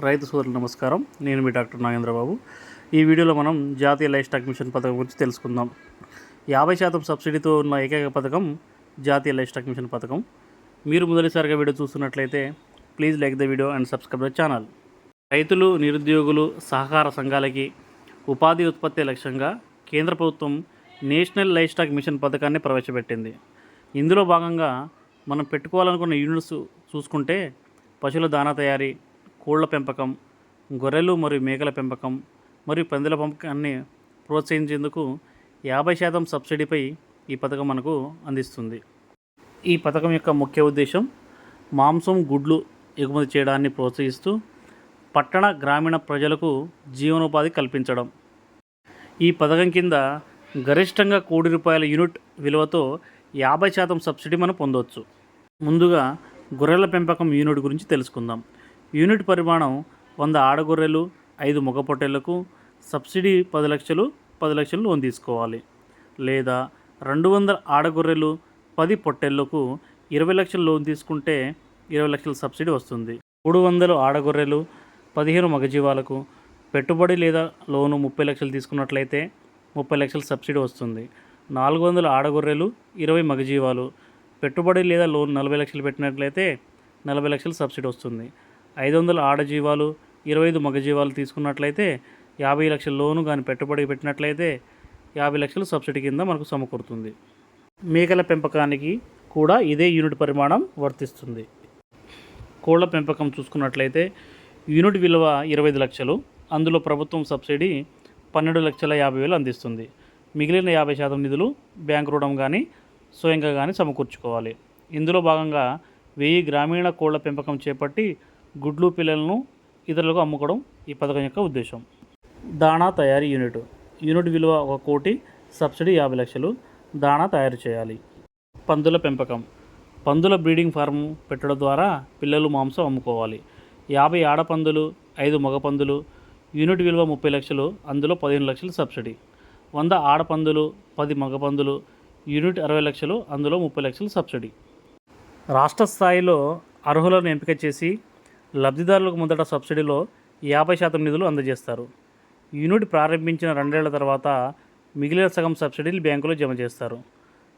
రైతు సోదరులు నమస్కారం. నేను మీ డాక్టర్ నాగేంద్రబాబు. ఈ వీడియోలో మనం జాతీయ లైఫ్ స్టాక్ మిషన్ పథకం గురించి తెలుసుకుందాం. యాభై శాతం సబ్సిడీతో ఉన్న ఏకైక పథకం జాతీయ లైఫ్ స్టాక్ మిషన్ పథకం. మీరు మొదటిసారిగా వీడియో చూస్తున్నట్లయితే please like the video and subscribe the channel. రైతులు నిరుద్యోగులు సహకార సంఘాలకి ఉపాధి ఉత్పత్తి లక్ష్యంగా కేంద్ర ప్రభుత్వం నేషనల్ లైఫ్ స్టాక్ మిషన్ పథకాన్ని ప్రవేశపెట్టింది. ఇందులో భాగంగా మనం పెట్టుకోవాలనుకున్న యూనిట్స్ చూసుకుంటే పశువుల దాణా తయారీ కోళ్ళ పెంపకం గొర్రెలు మరియు మేకల పెంపకం మరియు పందుల పెంపకాన్ని ప్రోత్సహించేందుకు యాభై శాతం సబ్సిడీపై ఈ పథకం మనకు అందిస్తుంది. ఈ పథకం యొక్క ముఖ్య ఉద్దేశం మాంసం గుడ్లు ఎగుమతి చేయడాన్ని ప్రోత్సహిస్తూ పట్టణ గ్రామీణ ప్రజలకు జీవనోపాధి కల్పించడం. ఈ పథకం కింద గరిష్టంగా కోటి రూపాయల యూనిట్ విలువతో యాభై శాతం సబ్సిడీ మనం పొందవచ్చు ముందుగా గొర్రెల పెంపకం యూనిట్ గురించి తెలుసుకుందాం. యూనిట్ పరిమాణం వంద ఆడగొర్రెలు ఐదు మగ పొట్టేళ్ళకు సబ్సిడీ పది లక్షలు పది లక్షలు లోన్ తీసుకోవాలి. లేదా రెండు వందల ఆడగొర్రెలు పది పొట్టేళ్ళకు ఇరవై లక్షలు లోన్ తీసుకుంటే ఇరవై లక్షల సబ్సిడీ వస్తుంది. మూడు వందలు ఆడగొర్రెలు పదిహేను మగజీవాలకు పెట్టుబడి లేదా లోను ముప్పై లక్షలు తీసుకున్నట్లయితే ముప్పై లక్షల సబ్సిడీ వస్తుంది. నాలుగు వందల ఆడగొర్రెలు ఇరవై మగజీవాలు పెట్టుబడి లేదా లోన్ నలభై లక్షలు పెట్టినట్లయితే నలభై లక్షల సబ్సిడీ వస్తుంది. ఐదు వందల ఆడజీవాలు ఇరవై ఐదు మగజీవాలు తీసుకున్నట్లయితే యాభై లక్షల లోను కానీ పెట్టుబడి పెట్టినట్లయితే యాభై లక్షలు సబ్సిడీ కింద మనకు సమకూరుతుంది. మేకల పెంపకానికి కూడా ఇదే యూనిట్ పరిమాణం వర్తిస్తుంది. కోళ్ళ పెంపకం చూసుకున్నట్లయితే యూనిట్ విలువ ఇరవై ఐదు లక్షలు అందులో ప్రభుత్వం సబ్సిడీ పన్నెండు లక్షల యాభై వేలు అందిస్తుంది. మిగిలిన యాభై శాతం నిధులు బ్యాంక్ రుణం కానీ స్వయంగా కానీ సమకూర్చుకోవాలి. ఇందులో భాగంగా వెయ్యి గ్రామీణ కోళ్ళ పెంపకం చేపట్టి గుడ్లు పిల్లలను ఇతరులకు అమ్ముకోవడం ఈ పథకం యొక్క ఉద్దేశం. దాణా తయారీ యూనిట్. యూనిట్ విలువ ఒక కోటి సబ్సిడీ యాభై లక్షలు. దాణా తయారు చేయాలి. పందుల పెంపకం. పందుల బ్రీడింగ్ ఫార్మ్ పెట్టడం ద్వారా పిల్లలు మాంసం అమ్ముకోవాలి. యాభై ఆడపందులు ఐదు మగపందులు యూనిట్ విలువ ముప్పై లక్షలు. అందులో పదిహేను లక్షలు సబ్సిడీ. వంద ఆడపందులు పది మగపందులు యూనిట్ అరవై లక్షలు. అందులో ముప్పై లక్షలు సబ్సిడీ. రాష్ట్ర స్థాయిలో అర్హులను ఎంపిక చేసి లబ్ధిదారులకు మొదట సబ్సిడీలో యాభై శాతం నిధులు అందజేస్తారు. యూనిట్ ప్రారంభించిన రెండేళ్ళ తర్వాత మిగిలిన సగం సబ్సిడీలు బ్యాంకులో జమ చేస్తారు.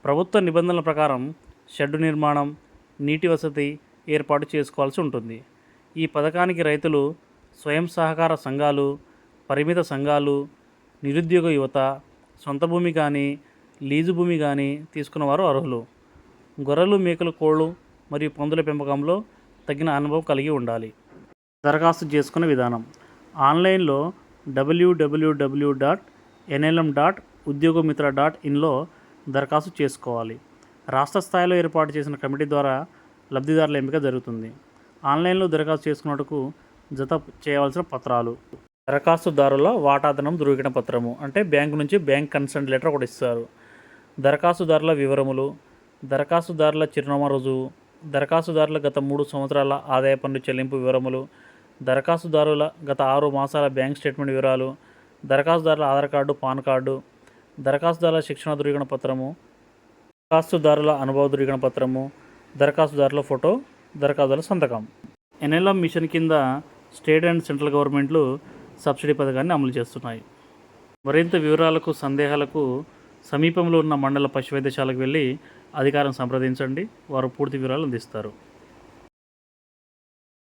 ప్రభుత్వ నిబంధనల ప్రకారం షెడ్డు నిర్మాణం నీటి వసతి ఏర్పాటు చేసుకోవాల్సి ఉంటుంది. ఈ పథకానికి రైతులు స్వయం సహకార సంఘాలు పరిమిత సంఘాలు నిరుద్యోగ యువత సొంత భూమి కానీ లీజు భూమి కానీ తీసుకున్నవారు అర్హులు. గొర్రెలు మేకలు కోళ్ళు మరియు పందుల పెంపకంలో తగిన అనుభవం కలిగి ఉండాలి. దరఖాస్తు చేసుకునే విధానం. ఆన్లైన్లో W W W dot NLM dot Udyogamitra dot ఇన్లో దరఖాస్తు చేసుకోవాలి. రాష్ట్ర స్థాయిలో ఏర్పాటు చేసిన కమిటీ ద్వారా లబ్ధిదారుల ఎంపిక జరుగుతుంది. ఆన్లైన్లో దరఖాస్తు చేసుకున్నట్టుకు జత చేయవలసిన పత్రాలు. దరఖాస్తుదారుల వాటాదనం ధృవీకరణ పత్రము అంటే బ్యాంకు నుంచి బ్యాంక్ కన్సెంట్ లెటర్ ఒకటి ఇస్తారు. దరఖాస్తుదారుల వివరములు దరఖాస్తుదారుల చిరునామా రుజువు దరఖాస్తుదారుల గత మూడు సంవత్సరాల ఆదాయ పన్ను చెల్లింపు వివరములు దరఖాస్తుదారుల గత ఆరు మాసాల బ్యాంక్ స్టేట్మెంట్ వివరాలు దరఖాస్తుదారుల ఆధార్ కార్డు పాన్ కార్డు దరఖాస్తుదారుల శిక్షణ ధృవీకరణ పత్రము దరఖాస్తుదారుల అనుభవ ధృవీకరణ పత్రము దరఖాస్తుదారుల ఫోటో దరఖాస్తుదారుల సంతకం. ఎన్ఎల్ఎం మిషన్ కింద స్టేట్ అండ్ సెంట్రల్ గవర్నమెంట్లు సబ్సిడీ పథకాన్ని అమలు చేస్తున్నాయి. మరింత వివరాలకు సందేహాలకు సమీపంలో ఉన్న మండల పశు వైద్యశాలకు వెళ్ళి అధికారం సంప్రదించండి. వారు పూర్తి వివరాలు అందిస్తారు.